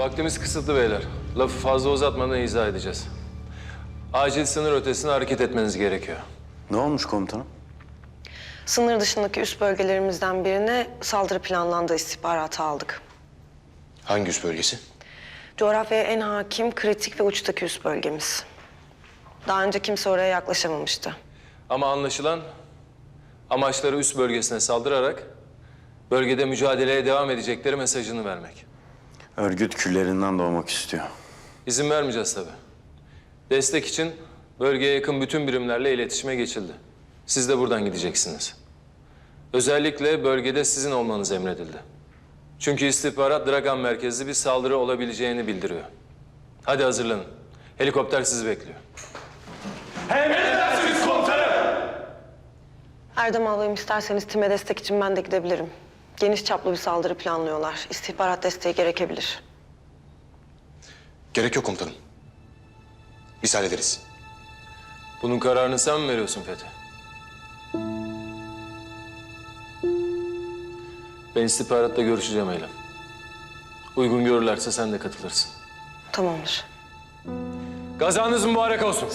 Vaktimiz kısıtlı beyler. Lafı fazla uzatmadan izah edeceğiz. Acil sınır ötesine hareket etmeniz gerekiyor. Ne olmuş komutanım? Sınır dışındaki üst bölgelerimizden birine saldırı planlandığı istihbaratı aldık. Hangi üst bölgesi? Coğrafyaya en hakim, kritik ve uçtaki üst bölgemiz. Daha önce kimse oraya yaklaşamamıştı. Ama anlaşılan amaçları üst bölgesine saldırarak bölgede mücadeleye devam edecekleri mesajını vermek. Örgüt küllerinden doğmak istiyor. İzin vermeyeceğiz tabii. Destek için bölgeye yakın bütün birimlerle iletişime geçildi. Siz de buradan gideceksiniz. Özellikle bölgede sizin olmanız emredildi. Çünkü istihbarat Dragan merkezli bir saldırı olabileceğini bildiriyor. Hadi hazırlanın. Helikopter sizi bekliyor. Erdem alayım isterseniz time destek için ben de gidebilirim. Geniş çaplı bir saldırı planlıyorlar. İstihbarat desteği gerekebilir. Gerek yok komutanım. Biz hallederiz. Bunun kararını sen mi veriyorsun Fethi? Ben istihbaratla görüşeceğim Eylem. Uygun görürlerse sen de katılırsın. Tamamdır. Gazanız mübarek olsun.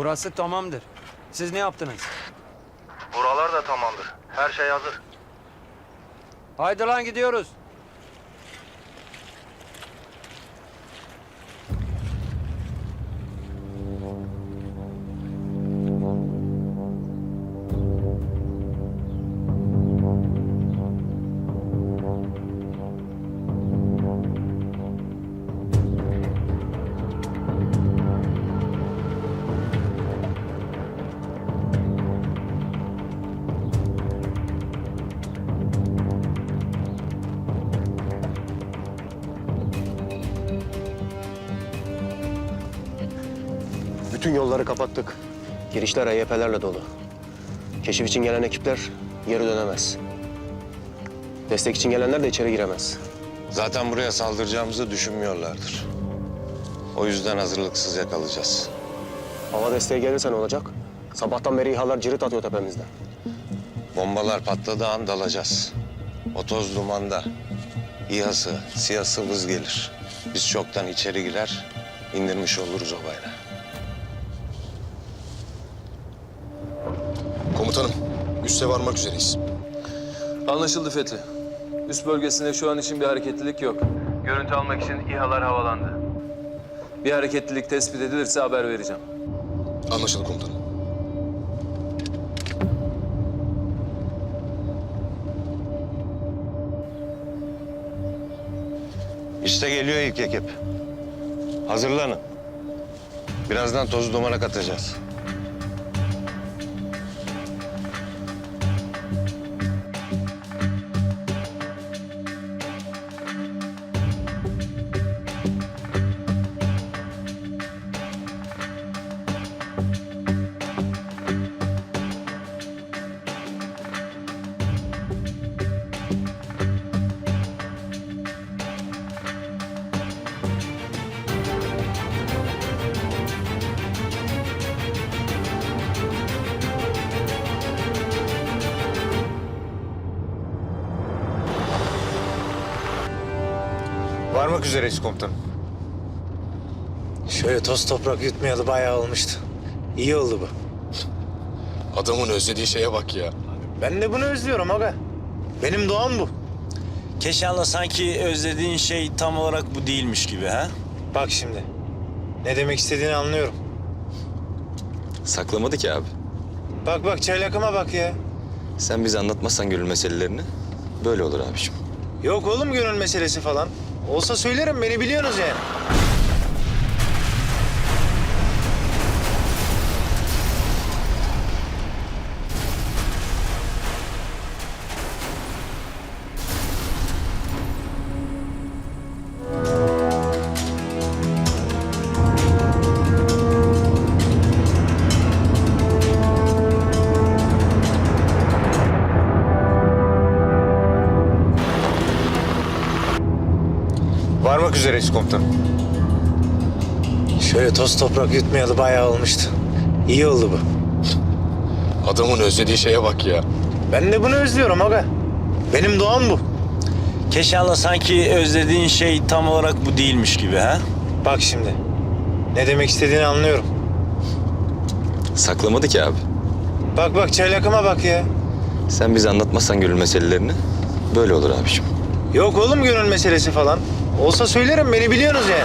Burası tamamdır. Siz ne yaptınız? Buralar da tamamdır. Her şey hazır. Haydi lan gidiyoruz. Yolları kapattık. Girişler EYP'lerle dolu. Keşif için gelen ekipler geri dönemez. Destek için gelenler de içeri giremez. Zaten buraya saldıracağımızı düşünmüyorlardır. O yüzden hazırlıksız yakalayacağız. Hava desteği gelirse ne olacak? Sabahtan beri İHA'lar cirit atıyor tepemizden. Bombalar patladığı an dalacağız. O toz dumanda İHA'sı, SİHA'sı vız gelir. Biz çoktan içeri girer, indirmiş oluruz o bayrağı. Üste varmak üzereyiz. Anlaşıldı Fethi. Üst bölgesinde şu an için bir hareketlilik yok. Görüntü almak için İHA'lar havalandı. Bir hareketlilik tespit edilirse haber vereceğim. Anlaşıldı komutanım. İşte geliyor ilk ekip. Hazırlanın. Birazdan tozu dumana katacağız. Varmak üzereyiz komutanım. Şöyle toz toprak yutmayalı bayağı olmuştu. İyi oldu bu. Adamın özlediği şeye bak ya. Ben de bunu özlüyorum aga. Benim doğam bu. Keşan'la sanki özlediğin şey tam olarak bu değilmiş gibi ha? Bak şimdi. Ne demek istediğini anlıyorum. Saklamadı ki abi. Bak bak çaylakıma bak ya. Sen bize anlatmazsan gönül meselelerini böyle olur abiciğim. Yok oğlum gönül meselesi falan. Olsa söylerim beni biliyorsunuz yani. Üzereyiz komutanım. Şöyle toz toprak yutmayalı bayağı olmuştu. İyi oldu bu. Adamın özlediği şeye bak ya. Ben de bunu özlüyorum aga. Benim doğam bu. Keşan'la sanki özlediğin şey tam olarak bu değilmiş gibi ha? Bak şimdi. Ne demek istediğini anlıyorum. Saklamadı ki abi. Bak bak çaylakıma bak ya. Sen bize anlatmazsan gönül meselelerini böyle olur abiciğim. Yok oğlum gönül meselesi falan. Olsa söylerim beni biliyorsunuz yani.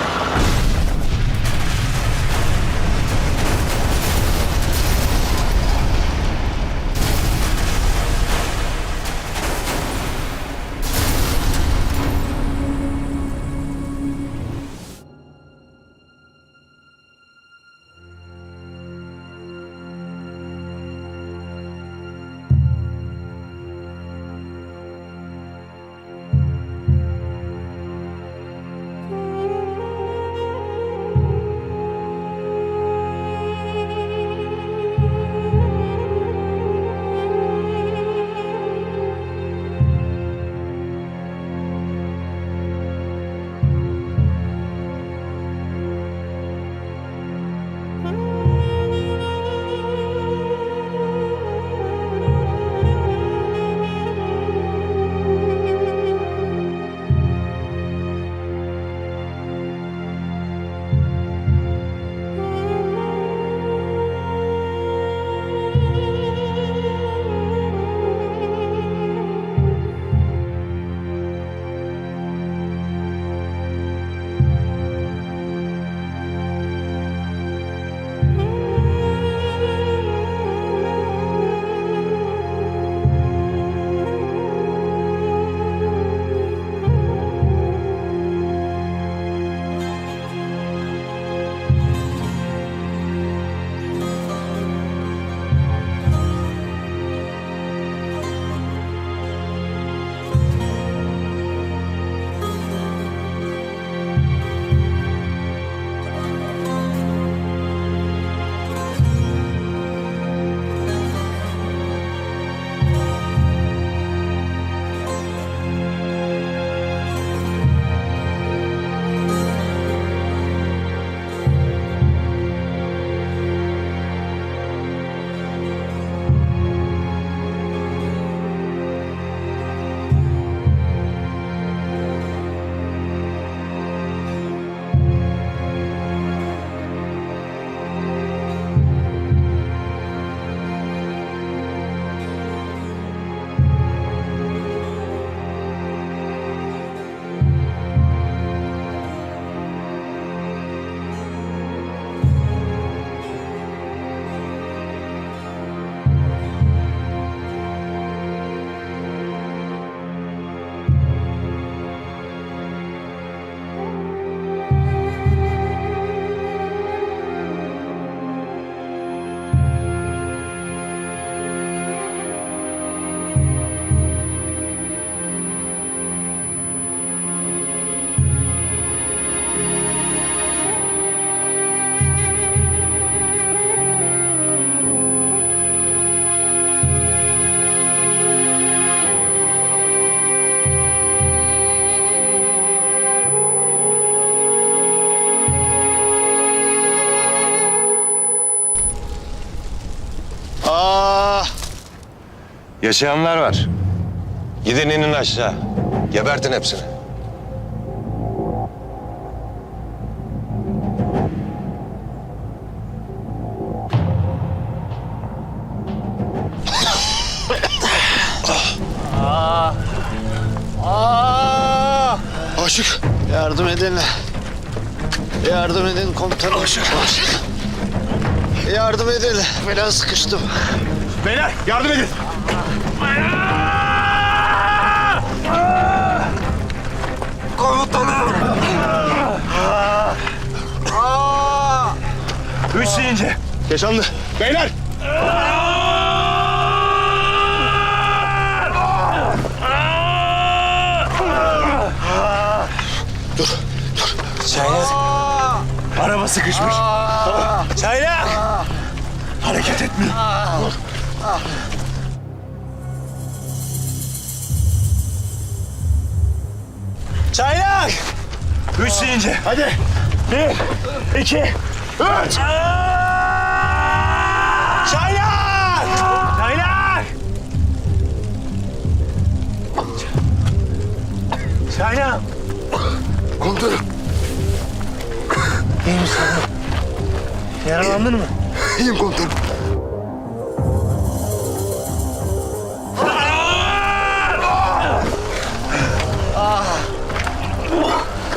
Yaşayanlar var. Gidin inin aşağı. Gebertin hepsini. Aşık. Yardım edin. Yardım edin komutanım. Yardım edin. Biraz sıkıştım. Beyler yardım edin. Üç deyince. Yaşandı. Beyler. Çaylak. Araba sıkışmış. Çaylak. Hareket etmiyor. Çaylak. Üç deyince. Hadi. Bir, iki, üç. Çaylak. Çaylak! Çaylak! Komutanım. İyi misin? Yaralandın mı? İyiyim komutanım.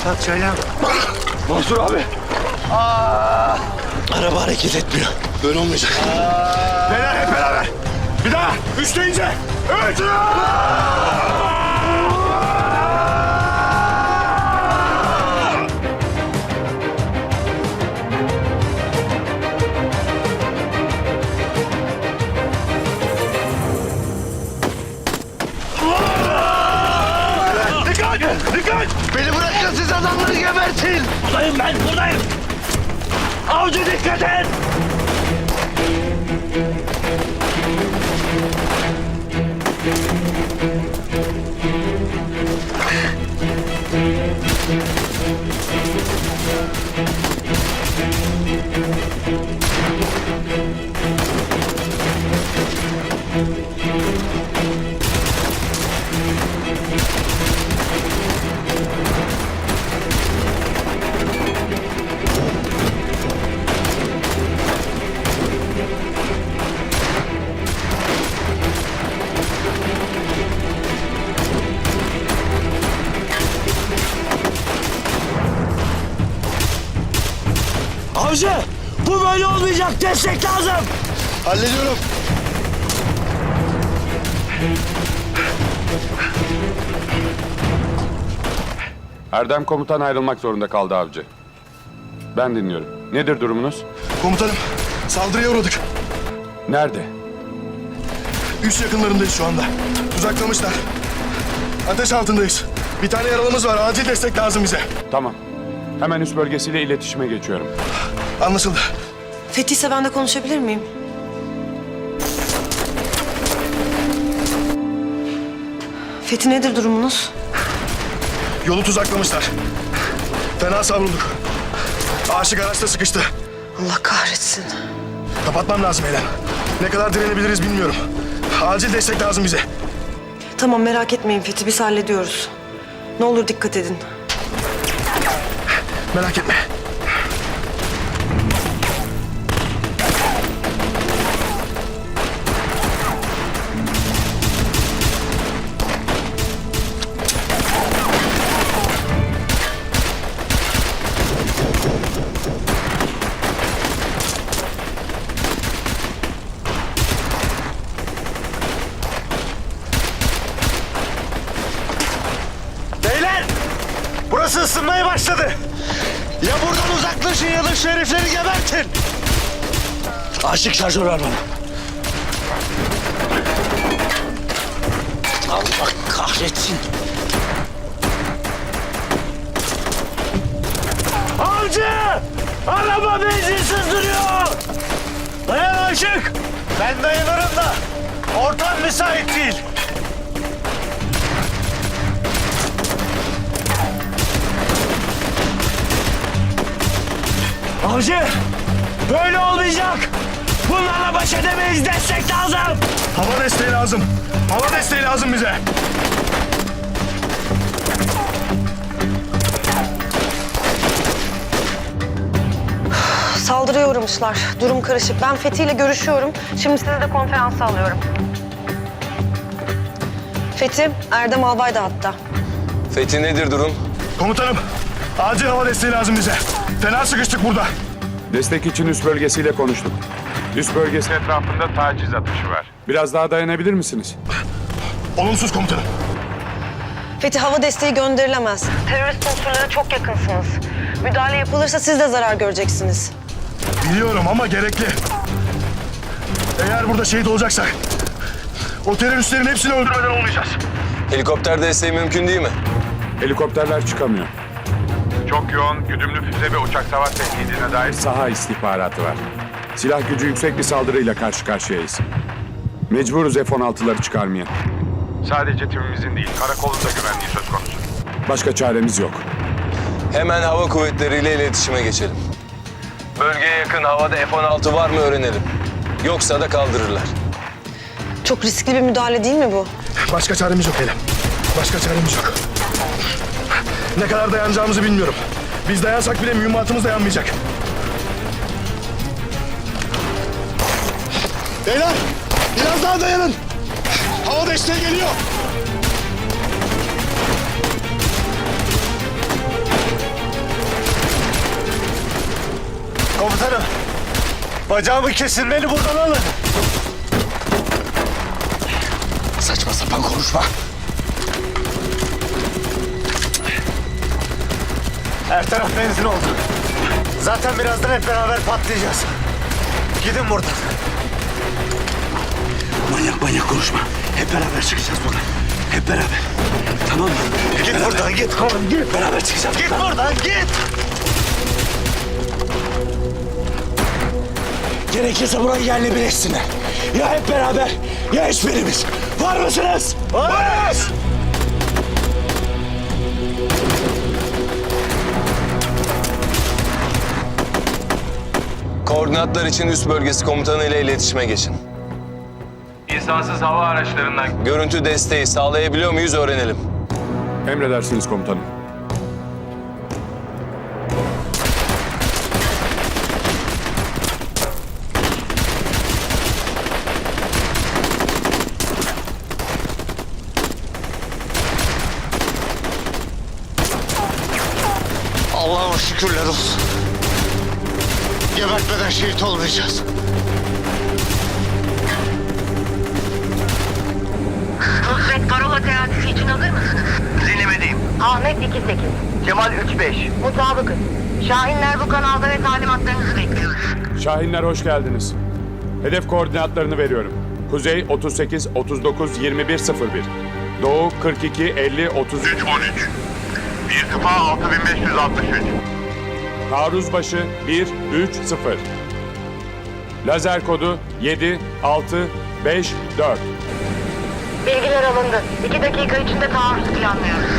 Kalk Çaylak. Mansur abi. Araba hareket etmiyor. Böyle olmayacak. Beyler hep beraber. Bir daha. Üç deyince. Üç. Dikkat! Dikkat! Beni bırakın siz adamları gebertin. Buradayım ben, buradayım. Avcı dikkat et! Olmayacak. Destek lazım. Hallediyorum. Erdem komutan ayrılmak zorunda kaldı avcı. Ben dinliyorum. Nedir durumunuz? Komutanım, saldırıya uğradık. Nerede? Üst yakınlarındayız şu anda. Tuzaklamışlar. Ateş altındayız. Bir tane yaralımız var. Acil destek lazım bize. Tamam. Hemen üst bölgesiyle iletişime geçiyorum. Anlaşıldı. Fethi ise ben de konuşabilir miyim? Fethi nedir durumunuz? Yolu tuzaklamışlar. Fena savrulduk. Aşık araçta sıkıştı. Allah kahretsin. Kapatmam lazım Eylem. Ne kadar direnebiliriz bilmiyorum. Acil destek lazım bize. Tamam merak etmeyin Fethi biz hallediyoruz. Ne olur dikkat edin. Merak etme. Burası ısınmaya başladı. Ya buradan uzaklaşın ya da şu herifleri gebertin. Aşık şarjör ver bana. Allah kahretsin. Avcı! Araba benzinsiz duruyor. Dayan Aşık. Ben dayanırım da. Ortam müsait değil. Avcı! Böyle olmayacak! Bunlarla baş edemeyiz. Destek lazım. Hava desteği lazım. Hava desteği lazım bize. Saldırıya uğramışlar. Durum karışık. Ben Fethi ile görüşüyorum. Şimdi sizi de konferansa alıyorum. Fethi, Erdem Albay da hatta. Fethi nedir durum? Komutanım, acil hava desteği lazım bize. Fena sıkıştık burada. Destek için üst bölgesiyle konuştuk. Üst bölgesi etrafında taciz atışı var. Biraz daha dayanabilir misiniz? Olumsuz komutanım. Fethi hava desteği gönderilemez. Terörist unsurlara çok yakınsınız. Müdahale yapılırsa siz de zarar göreceksiniz. Biliyorum ama gerekli. Eğer burada şehit olacaksak... ...o teröristlerin hepsini öldürmeden olmayacağız. Helikopter desteği mümkün değil mi? Helikopterler çıkamıyor. Çok yoğun güdümlü füze ve uçak savar tehdidine dair saha istihbaratı var. Silah gücü yüksek bir saldırıyla karşı karşıyayız. Mecburuz F-16'ları çıkarmaya. Sadece timimizin değil, karakolun da güvenliği söz konusu. Başka çaremiz yok. Hemen hava kuvvetleriyle iletişime geçelim. Bölgeye yakın havada F-16 var mı öğrenelim. Yoksa da kaldırırlar. Çok riskli bir müdahale değil mi bu? Başka çaremiz yok Eylem. Başka çaremiz yok. Ne kadar dayanacağımızı bilmiyorum. Biz dayansak bile mühimmatımız dayanmayacak. Beyler, biraz daha dayanın. Hava desteği geliyor. Komutanım. Bacağımı kesin beni buradan alın. Saçma sapan konuşma. Her taraf benzin oldu. Zaten birazdan hep beraber patlayacağız. Gidin buradan. Manyak manyak konuşma. Hep beraber çıkacağız buradan. Hep beraber. Tamam mı? Hep Git beraber. buradan git. Oğlum git. Beraber çıkacağız. Git buradan. buradan git. Gerekirse burayı yerle bir etsinler. Ya hep beraber ya hiçbirimiz. Var mısınız? Varız. Koordinatlar için üst bölgesi komutanı ile iletişime geçin. İnsansız hava araçlarından... Görüntü desteği sağlayabiliyor muyuz öğrenelim. Emredersiniz komutanım. Allah'ıma şükürler olsun. Gebertmeden şehit olmayacağız. Nusret Parola teatisi için hazır mısınız? Dinlemedeyim. Ahmet 28. Kemal 3-5. Mutabıkız. Şahinler bu kanalda ve talimatlarınızı bekliyoruz. Şahinler hoş geldiniz. Hedef koordinatlarını veriyorum. Kuzey 38 39 21 01. Doğu 42 50 33 13. İrtifa 6563. Taarruz başı 1 3 0. Lazer kodu 7 6 5 4. Bilgiler alındı. İki dakika içinde taarruz planlıyoruz.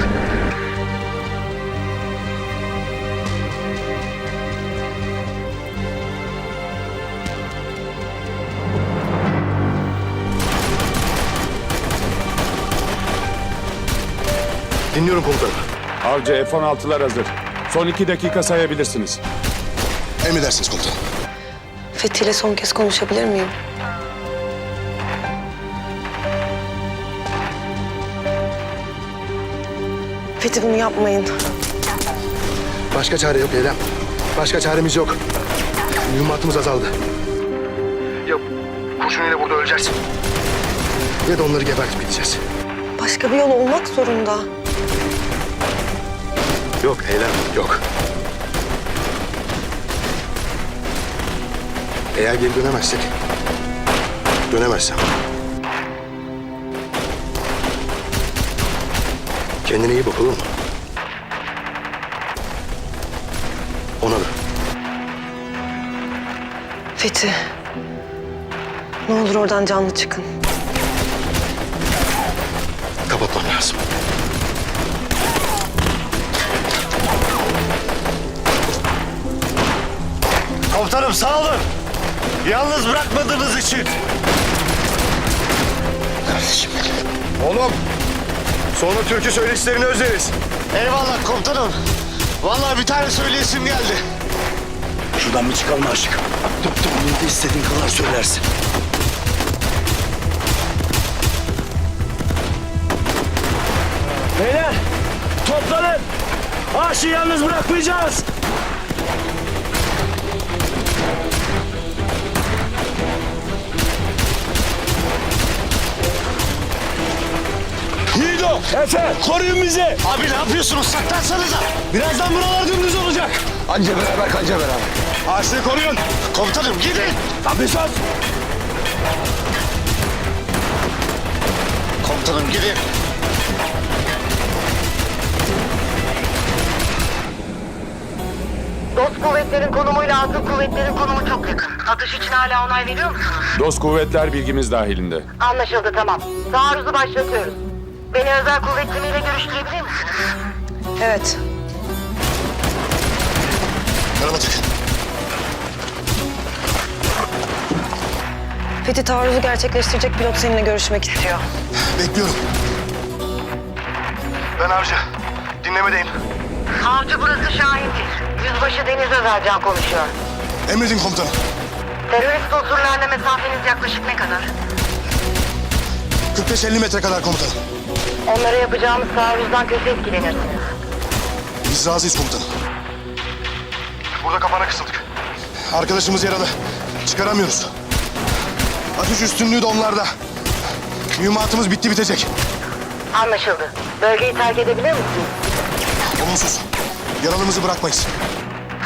Dinliyorum komutanım. Avcı F-16'lar hazır. Son 2 dakika sayabilirsiniz. Emredersiniz komutanım. Fethi ile son kez konuşabilir miyim? Fethi bunu yapmayın. Başka çare yok Eylem. Başka çaremiz yok. Mühimmatımız azaldı. Ya kurşunuyla burada öleceğiz. Ya da onları gebertip gideceğiz. Başka bir yol olmak zorunda. Yok Eylem, yok. Eğer geri dönemezsek... Dönemezsem... Kendine iyi bak olur mu? Ona da. Fethi. Ne olur oradan canlı çıkın. Kapatmam lazım. Komutanım sağ olun. Yalnız bırakmadığınız için. Kardeşim benim. Oğlum. Sonra türkü söyleşilerini özleriz. Eyvallah komutanım. Vallahi bir tane söyleyesim geldi. Şuradan bir çıkalım aşık. Tıp tıp bunu da istediğin kadar söylersin. Beyler toplanın. Aşığı yalnız bırakmayacağız. Efe koruyun bizi. Abi ne yapıyorsunuz? Saklansanıza. Birazdan buralar dümdüz olacak. Anca beraber kanca beraber. Ağaçlığı koruyun. Komutanım gidin. Tabii söz. Komutanım gidin. Dost kuvvetlerin konumuyla atıl kuvvetlerin konumu çok yakın. Atış için hala onay veriyor musunuz? Dost kuvvetler bilgimiz dahilinde. Anlaşıldı tamam. Taarruzu başlatıyoruz. Beni özel kuvvet timiyle görüştürebilir misiniz? Evet. Karabatık. Fethi taarruzu gerçekleştirecek pilot seninle görüşmek istiyor. Bekliyorum. Ben avcı. Dinlemedeyim. Avcı burası Şahin'dir. Yüzbaşı Deniz Özelcan konuşuyor. Emredin komutanım. Terörist unsurlarla mesafeniz yaklaşık ne kadar? 45-50 metre kadar komutanım. Onlara yapacağımız taarruzdan kötü etkilenirsiniz. Biz razıyız komutanım. Burada kapana kısıldık. Arkadaşımız yaralı. Çıkaramıyoruz. Atış üstünlüğü de onlarda. Mühimmatımız bitti bitecek. Anlaşıldı. Bölgeyi terk edebilir misiniz? Olumsuz. Yaralımızı bırakmayız.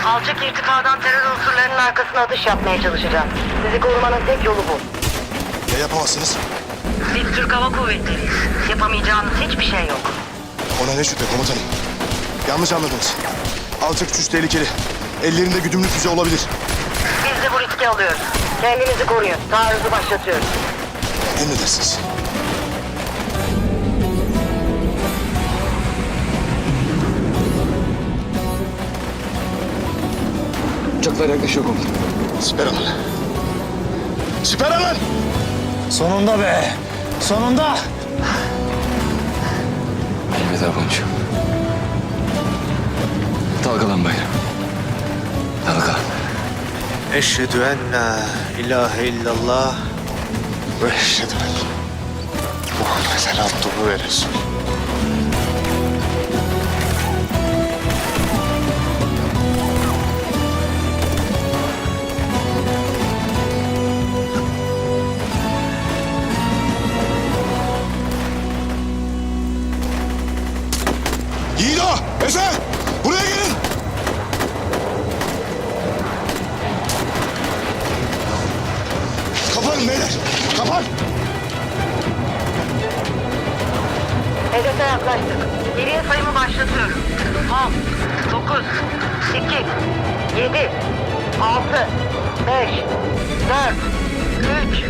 Alçak irtifadan terör unsurlarının arkasına atış yapmaya çalışacağız. Sizi korumanın tek yolu bu. Ya yapamazsınız? Biz Türk Hava Kuvvetleriyiz. Yapamayacağınız hiçbir şey yok. Ona ne şüphe komutanım. Yanlış anladınız. Alçak uçuş tehlikeli. Ellerinde güdümlü füze olabilir. Biz de bu riski alıyoruz. Kendinizi koruyun. Taarruzu başlatıyoruz. Emredersiniz. Uçaklar yaklaşıyor komutanım. Siper alın. Siper alın! Sonunda be. Sonunda. Elveda boncuğum. Dalgalan bayram. Dalgalan. Eşhedü en la ilahe illallah ve eşhedü en Muhammeden abduhu ve resul. Yiğido! Efe! Buraya gelin! Kapanın beyler! Kapan! Hedefe yaklaştık. Geriye sayımı başlatıyorum. 10, 9, 8, 7, 6, 5, 4, 3,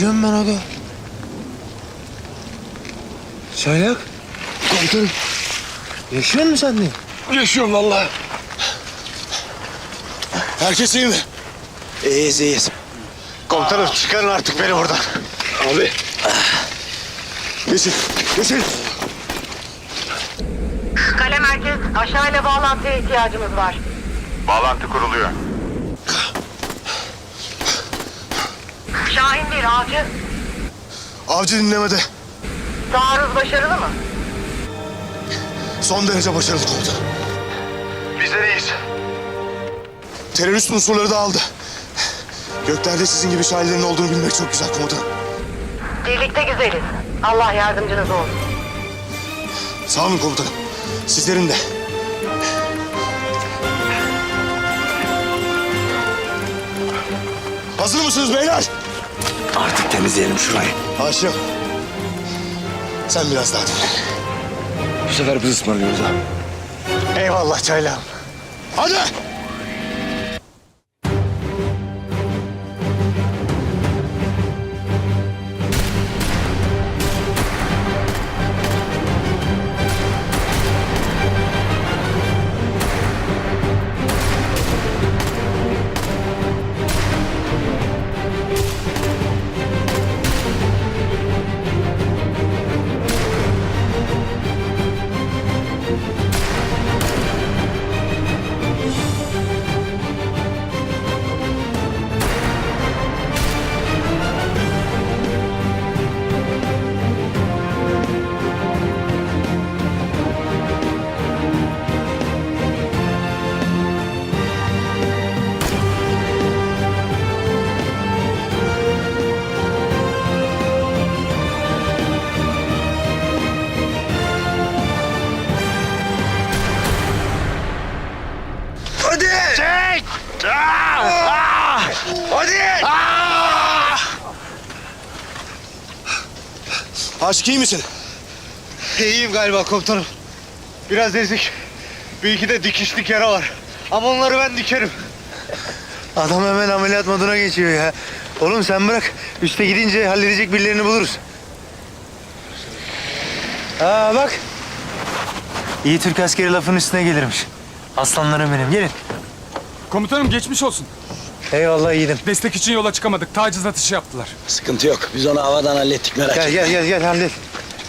Yaşıyorum ben aga. Çaylak. Komutanım. Yaşıyor musun sen de? Yaşıyorum vallahi. Herkes iyi mi? İyiyiz iyiyiz. Komutanım çıkarın artık beni buradan. Abi. Geçin, geçin. Kale merkez aşağıyla bağlantıya ihtiyacımız var. Bağlantı kuruluyor. Bir avcı. Avcı dinlemede. Taarruz başarılı mı? Son derece başarılı komutanım. Bizler iyiyiz. Terörist unsurları da aldı. Göklerde sizin gibi şairlerin olduğunu bilmek çok güzel komutanım. Birlikte güzeliz. Allah yardımcınız olsun. Sağ olun komutanım. Sizlerin de. Hazır mısınız beyler? Artık temizleyelim şurayı. Haşim. Sen biraz daha dinle. Bu sefer biz ısmarlıyoruz abi. Eyvallah çaylağım. Hadi! Aşık iyi misin? İyiyim galiba komutanım. Biraz ezik. Bir iki de dikişlik yara var. Ama onları ben dikerim. Adam hemen ameliyat moduna geçiyor ya. Oğlum sen bırak. Üste gidince halledecek birilerini buluruz. Aa bak. İyi Türk askeri lafın üstüne gelirmiş. Aslanlarım benim. Gelin. Komutanım geçmiş olsun. Eyvallah yiğidim. Destek için yola çıkamadık. Taciz atışı yaptılar. Sıkıntı yok. Biz onu havadan hallettik merak Gel gel gel gel hallet.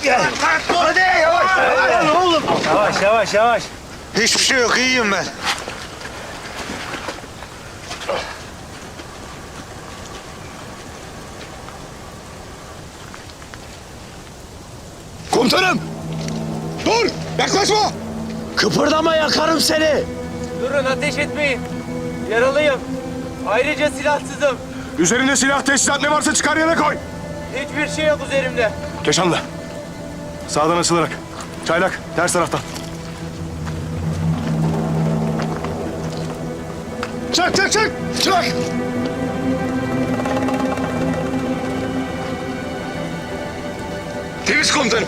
Gel. Hadi yavaş. Hadi oğlum. Yavaş yavaş yavaş. Hiçbir şey yok iyiyim ben. Komutanım! Dur! Yaklaşma! Kıpırdama yakarım seni. Durun ateş etmeyin. Yaralıyım. Ayrıca silahsızım. Üzerinde silah, teçhizat ne varsa çıkar yere koy. Hiçbir şey yok üzerimde. Keşanlı. Sağdan asılarak. Çaylak, ters taraftan. Çak, çak, çak! Çak! Temiz komutanım.